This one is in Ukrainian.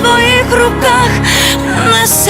своїх руках несеш.